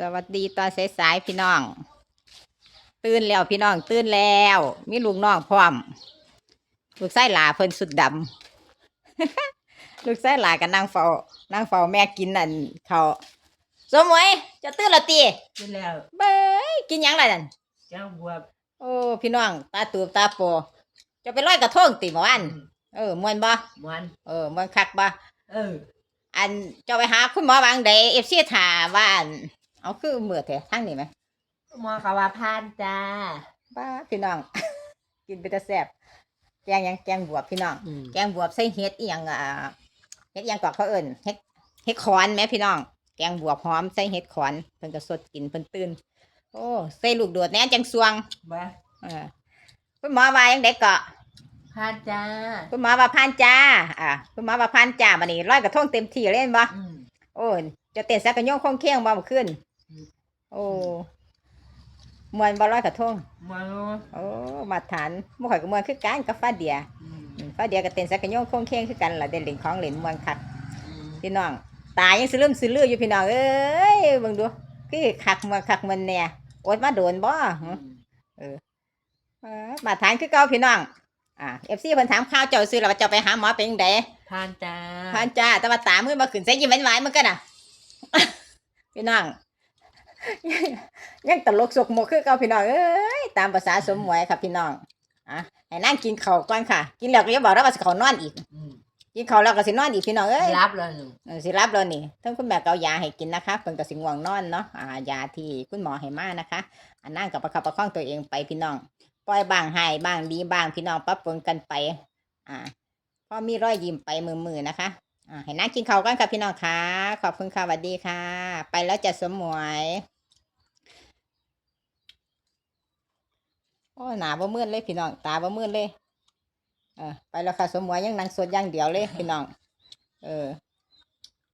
สวัสดีตอนสายๆพี่น้อง ตื่นแล้วพี่น้องตื่นแล้ว มีลูกน้องพร้อม ลูกไส้หลาเพิ่นสุดดำ ลูกไส้หลากับนางเฝ้านางเฝ้าแม่กินนั่นเขาวสมวยจะตื่นแล้วตีกินแล้วเบ้ยกินหยังไรนั่นเจ้าบวบโอ้พี่น้อง ตาตูบตาโปจะไปลอยกระทงติเมื่อวานเออมวนบ่มันเออมวนคักบ่เอออันเจะไปหาคุณหมอบางใดเอฟซีถามว่าอัน เอาคือเมื่อแท้ทั้งนี้ไหมหมอกะว่าพานจ้าบ้าพี่น้อง กินไปแต่แซ่บแกงหยังแกงบวบพี่น้อง อืมแกงบวบใส่เฮ็ดอีหยังอ่าเฮ็ดอีหยังกอกเขาเอิ้นเฮ็ดเฮ็ดขอนแหม่พี่น้อง แกงบวบหอมใส่เฮ็ดขอนเพิ่นก็สดกินเพิ่นตื่น โอ้ใส่ลูกโดดแหน่จังสวงบ้าเออคุณหมอว่ายังไดเกาะพานจ้าคุณหมอว่าพานจ้า อ่าคุณหมอว่าพานจ้าบัดนี้ร้อยกระทงเต็มที่เลยเห็นบ่อืมโอ้ยจะเต้นสักกระโยงคงเคียงบ่เมื่อคืนอืม โอ้มวนบ่ร้อยกระทงมันโอ้มาตรฐานบ่ข่อยก็มวนคือกันกับฟ้าเดียอืมอืมฟ้าเดียก็เต้นสักกระโยงคงเคียงคือกันล่ะได้เล่นของเล่นมวนคักอืมพี่น้อง ตายังสิลืมสิลืออยู่พี่น้องเอ้ยเบิ่งดูคือคักมวนคักมันแน่อดมาโดนบ่หึเออมาทานคือเก่าพี่น้องอ่าเอฟซีเพิ่นถามข่าวเจ้าซื้อแล้วว่าเจ้าไปหาหมอเป็นจังไดพานจ้าพานจ้าแต่ว่าตามือมาขึ้นใส่ยิ้มหวานๆมันก็น่ะพี่น้อง ยังตลกสกมกคือเก่าพี่น้องเอ้ยตามภาษาสมหมวยครับพี่น้องอะให้นั่งกินข้าวก่อนค่ะ กินแล้วก็อย่าบอกแล้วว่าสิเขานอนอีกอืมกินข้าวแล้วก็สินอนอีกพี่น้องเอ้ยรับแล้วหนึ่งเออสิรับแล้วนี่ทั้งคุณแม่ก็เอายาให้กินนะคะเพิ่นก็สิง่วงนอนเนาะอ่ายาที่คุณหมอให้มานะคะอันนั่งกับประคับประคองตัวเองไปพี่น้องปล่อยบางให้บางดีบางพี่น้องปรับปรุงกันไป อ่าพอมีรอยยิ้มไปมือๆนะคะอ่าให้นั่งกินข้าวกันค่ะพี่น้องค่ะขอบคุณค่ะสวัสดีค่ะ ไปแล้วจะสมหมวย โอ้หนาบ่มืดเลยพี่น้อง ตาบ่มืดเลย เออไปแล้วค่ะ สมหมวยยังนั่งสวดอย่างเดียวเลยพี่น้อง เออ